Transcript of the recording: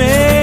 me.